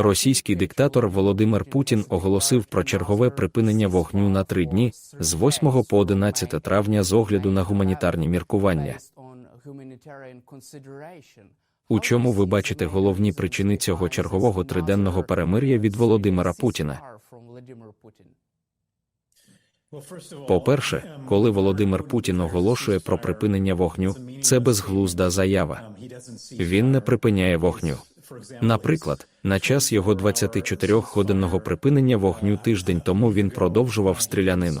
Російський диктатор Володимир Путін оголосив про чергове припинення вогню на три дні з 8 по 11 травня з огляду на гуманітарні міркування. У чому ви бачите головні причини цього чергового триденного перемир'я від Володимира Путіна? По-перше, коли Володимир Путін оголошує про припинення вогню, це безглузда заява. Він не припиняє вогню. Наприклад, на час його 24-годинного припинення вогню тиждень тому він продовжував стрілянину.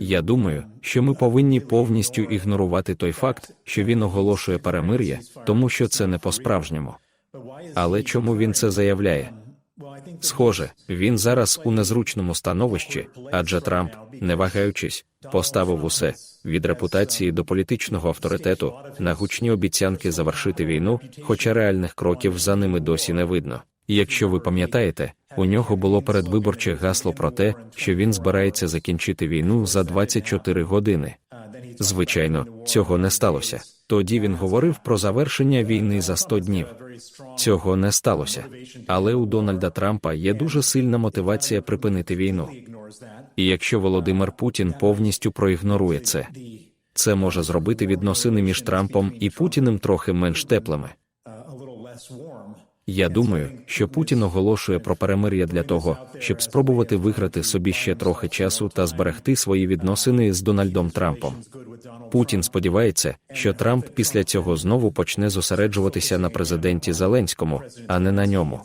Я думаю, що ми повинні повністю ігнорувати той факт, що він оголошує перемир'я, тому що це не по-справжньому. Але чому він це заявляє? Схоже, він зараз у незручному становищі, адже Трамп, не вагаючись, поставив усе від репутації до політичного авторитету на гучні обіцянки завершити війну, хоча реальних кроків за ними досі не видно. Якщо ви пам'ятаєте, у нього було передвиборче гасло про те, що він збирається закінчити війну за 24 години. Звичайно, цього не сталося. Тоді він говорив про завершення війни за 100 днів. Цього не сталося. Але у Дональда Трампа є дуже сильна мотивація припинити війну. І якщо Володимир Путін повністю проігнорує це, це може зробити відносини між Трампом і Путіним трохи менш теплими. Я думаю, що Путін оголошує про перемир'я для того, щоб спробувати виграти собі ще трохи часу та зберегти свої відносини з Дональдом Трампом. Путін сподівається, що Трамп після цього знову почне зосереджуватися на президенті Зеленському, а не на ньому.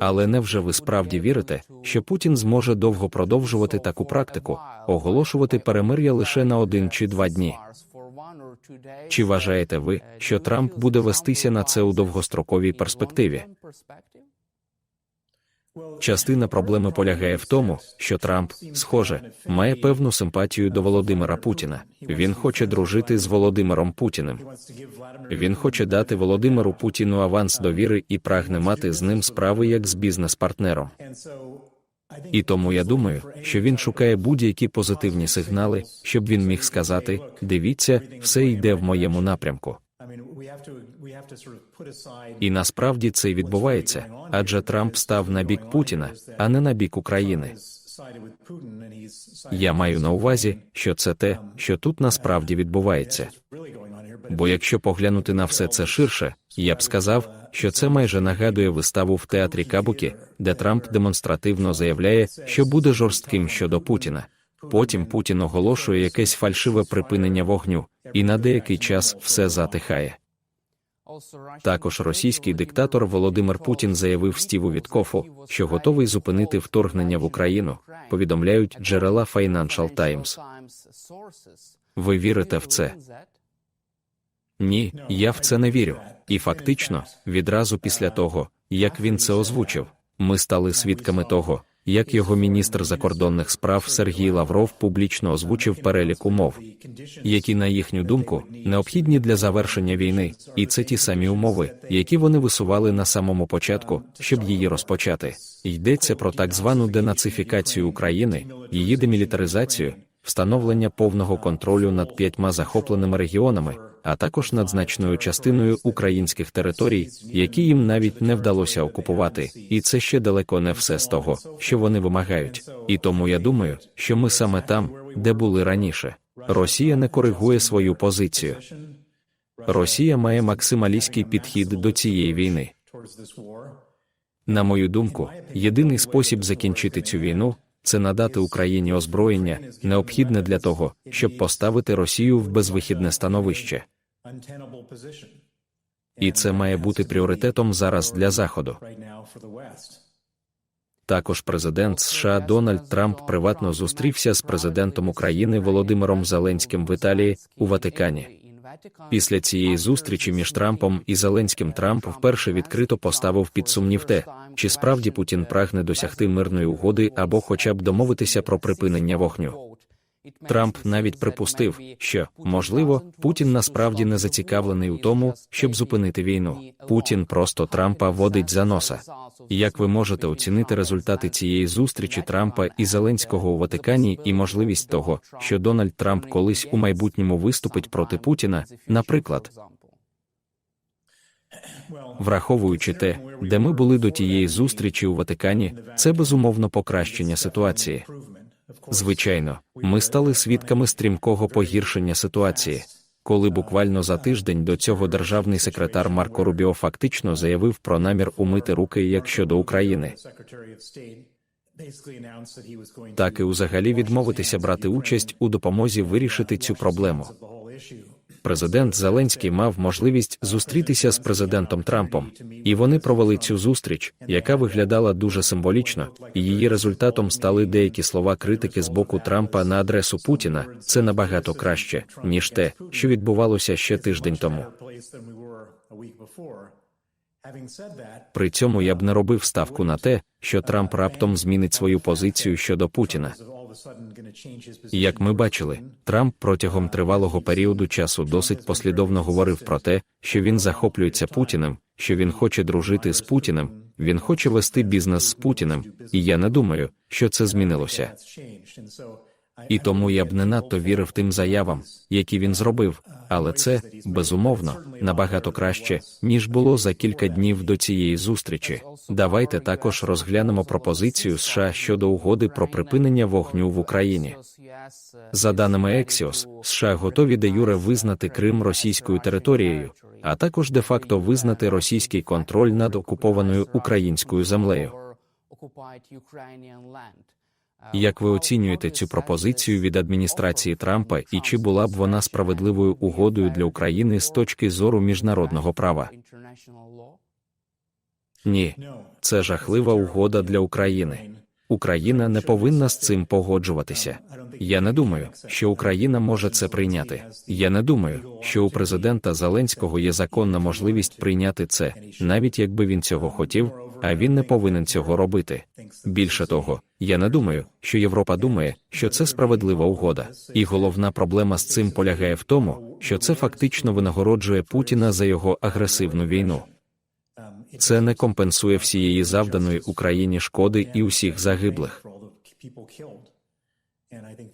Але невже ви справді вірите, що Путін зможе довго продовжувати таку практику, оголошувати перемир'я лише на один чи два дні? Чи вважаєте ви, що Трамп буде вестися на це у довгостроковій перспективі? Частина проблеми полягає в тому, що Трамп, схоже, має певну симпатію до Володимира Путіна. Він хоче дружити з Володимиром Путіним. Він хоче дати Володимиру Путіну аванс довіри і прагне мати з ним справи як з бізнес-партнером. І тому я думаю, що він шукає будь-які позитивні сигнали, щоб він міг сказати: дивіться, все йде в моєму напрямку. І насправді це й відбувається, адже Трамп став на бік Путіна, а не на бік України. Я маю на увазі, що це те, що тут насправді відбувається. Бо якщо поглянути на все це ширше, я б сказав, що це майже нагадує виставу в театрі Кабукі, де Трамп демонстративно заявляє, що буде жорстким щодо Путіна. Потім Путін оголошує якесь фальшиве припинення вогню, і на деякий час все затихає. Також російський диктатор Володимир Путін заявив Стіву Віткофу, що готовий зупинити вторгнення в Україну. Повідомляють джерела Financial Times. Ви вірите в це? Ні, я в це не вірю. І фактично, відразу після того, як він це озвучив, ми стали свідками того, як його міністр закордонних справ Сергій Лавров публічно озвучив перелік умов, які, на їхню думку, необхідні для завершення війни, і це ті самі умови, які вони висували на самому початку, щоб її розпочати. Йдеться про так звану денацифікацію України, її демілітаризацію, встановлення повного контролю над п'ятьма захопленими регіонами, а також над значною частиною українських територій, які їм навіть не вдалося окупувати, і це ще далеко не все з того, що вони вимагають. І тому я думаю, що ми саме там, де були раніше. Росія не коригує свою позицію. Росія має максималістський підхід до цієї війни. На мою думку, єдиний спосіб закінчити цю війну це надати Україні озброєння, необхідне для того, щоб поставити Росію в безвихідне становище. І це має бути пріоритетом зараз для Заходу. Також президент США Дональд Трамп приватно зустрівся з президентом України Володимиром Зеленським в Італії у Ватикані. Після цієї зустрічі між Трампом і Зеленським Трамп вперше відкрито поставив під сумнів те, чи справді Путін прагне досягти мирної угоди або хоча б домовитися про припинення вогню. Трамп навіть припустив, що, можливо, Путін насправді не зацікавлений у тому, щоб зупинити війну. Путін просто Трампа водить за носа. Як ви можете оцінити результати цієї зустрічі Трампа і Зеленського у Ватикані і можливість того, що Дональд Трамп колись у майбутньому виступить проти Путіна, наприклад? Враховуючи те, де ми були до тієї зустрічі у Ватикані, це безумовно покращення ситуації. Звичайно, ми стали свідками стрімкого погіршення ситуації, коли буквально за тиждень до цього державний секретар Марко Рубіо фактично заявив про намір умити руки як щодо України, так і взагалі відмовитися брати участь у допомозі вирішити цю проблему. Президент Зеленський мав можливість зустрітися з президентом Трампом, і вони провели цю зустріч, яка виглядала дуже символічно, і її результатом стали деякі слова критики з боку Трампа на адресу Путіна. Це набагато краще, ніж те, що відбувалося ще тиждень тому. При цьому я б не робив ставку на те, що Трамп раптом змінить свою позицію щодо Путіна. Як ми бачили, Трамп протягом тривалого періоду часу досить послідовно говорив про те, що він захоплюється Путіним, що він хоче дружити з Путіним, він хоче вести бізнес з Путіним, і я не думаю, що це змінилося. І тому я б не надто вірив тим заявам, які він зробив, але це, безумовно, набагато краще, ніж було за кілька днів до цієї зустрічі. Давайте також розглянемо пропозицію США щодо угоди про припинення вогню в Україні. За даними Ексіос, США готові де юре визнати Крим російською територією, а також де-факто визнати російський контроль над окупованою українською землею. Як ви оцінюєте цю пропозицію від адміністрації Трампа і чи була б вона справедливою угодою для України з точки зору міжнародного права? Ні, це жахлива угода для України. Україна не повинна з цим погоджуватися. Я не думаю, що Україна може це прийняти. Я не думаю, що у президента Зеленського є законна можливість прийняти це, навіть якби він цього хотів, а він не повинен цього робити. Більше того, я не думаю, що Європа думає, що це справедлива угода. І головна проблема з цим полягає в тому, що це фактично винагороджує Путіна за його агресивну війну. Це не компенсує всієї завданої Україні шкоди і усіх загиблих.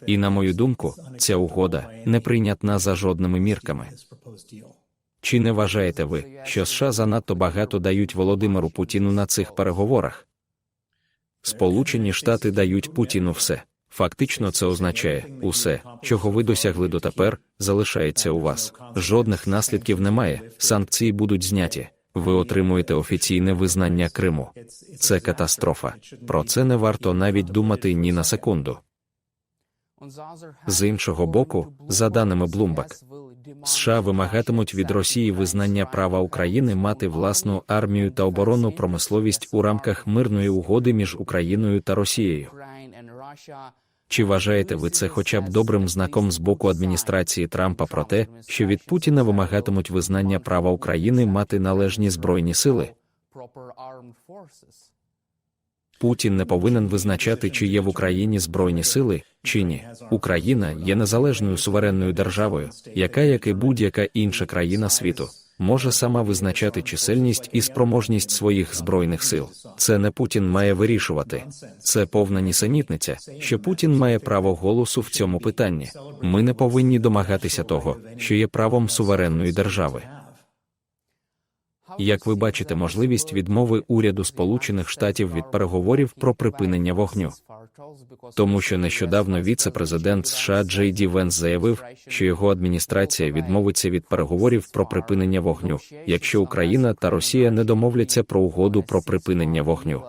І на мою думку, ця угода неприйнятна за жодними мірками. Чи не вважаєте ви, що США занадто багато дають Володимиру Путіну на цих переговорах? Сполучені Штати дають Путіну все. Фактично, це означає усе, чого ви досягли дотепер, залишається у вас. Жодних наслідків немає, санкції будуть зняті. Ви отримуєте офіційне визнання Криму. Це катастрофа. Про це не варто навіть думати ні на секунду. З іншого боку, за даними Bloomberg, США вимагатимуть від Росії визнання права України мати власну армію та оборонну промисловість у рамках мирної угоди між Україною та Росією. Чи вважаєте ви це хоча б добрим знаком з боку адміністрації Трампа про те, що від Путіна вимагатимуть визнання права України мати належні збройні сили? Путін не повинен визначати, чи є в Україні збройні сили, чи ні. Україна є незалежною суверенною державою, яка, як і будь-яка інша країна світу, може сама визначати чисельність і спроможність своїх збройних сил. Це не Путін має вирішувати. Це повна нісенітниця, що Путін має право голосу в цьому питанні. Ми не повинні домагатися того, що є правом суверенної держави. Як ви бачите можливість відмови уряду Сполучених Штатів від переговорів про припинення вогню? Тому що нещодавно віце-президент США Джей Ді Венс заявив, що його адміністрація відмовиться від переговорів про припинення вогню, якщо Україна та Росія не домовляться про угоду про припинення вогню.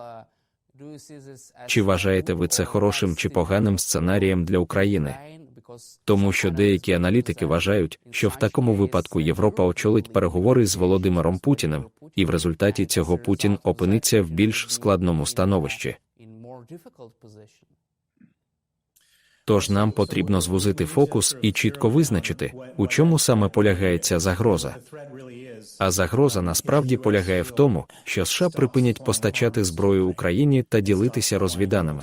Чи вважаєте ви це хорошим чи поганим сценарієм для України? Тому що деякі аналітики вважають, що в такому випадку Європа очолить переговори з Володимиром Путіним, і в результаті цього Путін опиниться в більш складному становищі. Тож нам потрібно звузити фокус і чітко визначити, у чому саме полягає ця загроза. А загроза насправді полягає в тому, що США припинять постачати зброю Україні та ділитися розвіданими.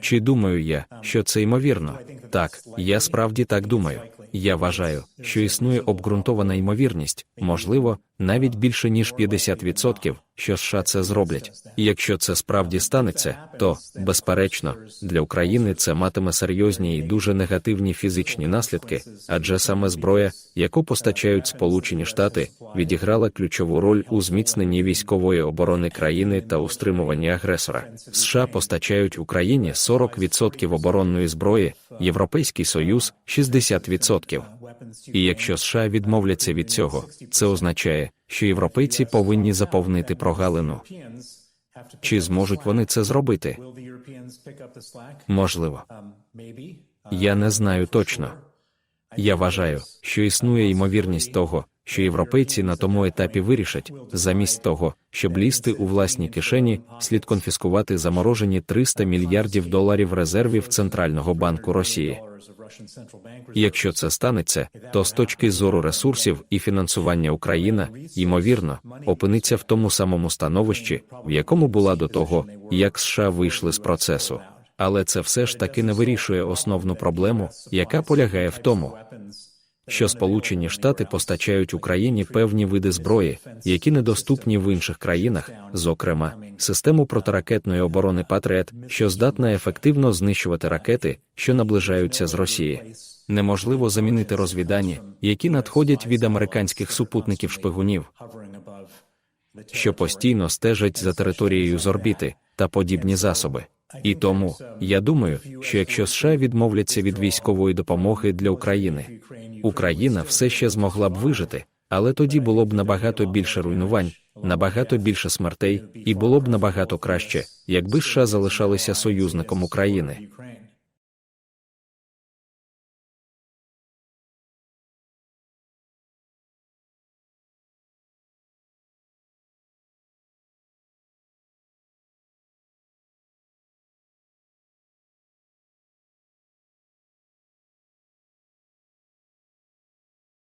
Чи думаю я, що це ймовірно? Так, я справді так думаю. Я вважаю, що існує обґрунтована ймовірність, можливо, навіть більше ніж 50%, що США це зроблять. І якщо це справді станеться, то безперечно для України це матиме серйозні і дуже негативні фізичні наслідки, адже саме зброя, яку постачають Сполучені Штати, відіграла ключову роль у зміцненні військової оборони країни та у стримуванні агресора. США постачають Україні 40% оборонної зброї, Європейський Союз 60%. І якщо США відмовляться від цього, це означає, що європейці повинні заповнити прогалину. Чи зможуть вони це зробити? Можливо. Я не знаю точно. Я вважаю, що існує ймовірність того, що європейці на тому етапі вирішать, замість того, щоб лізти у власні кишені, слід конфіскувати заморожені 300 мільярдів доларів резервів Центрального банку Росії. Якщо це станеться, то з точки зору ресурсів і фінансування Україна, ймовірно, опиниться в тому самому становищі, в якому була до того, як США вийшли з процесу. Але це все ж таки не вирішує основну проблему, яка полягає в тому, що Сполучені Штати постачають Україні певні види зброї, які недоступні в інших країнах, зокрема, систему протиракетної оборони Патріот, що здатна ефективно знищувати ракети, що наближаються з Росії. Неможливо замінити розвідання, які надходять від американських супутників шпигунів, що постійно стежать за територією з орбіти та подібні засоби. І тому я думаю, що якщо США відмовляться від військової допомоги для України, Україна все ще змогла б вижити, але тоді було б набагато більше руйнувань, набагато більше смертей, і було б набагато краще, якби США залишалися союзником України.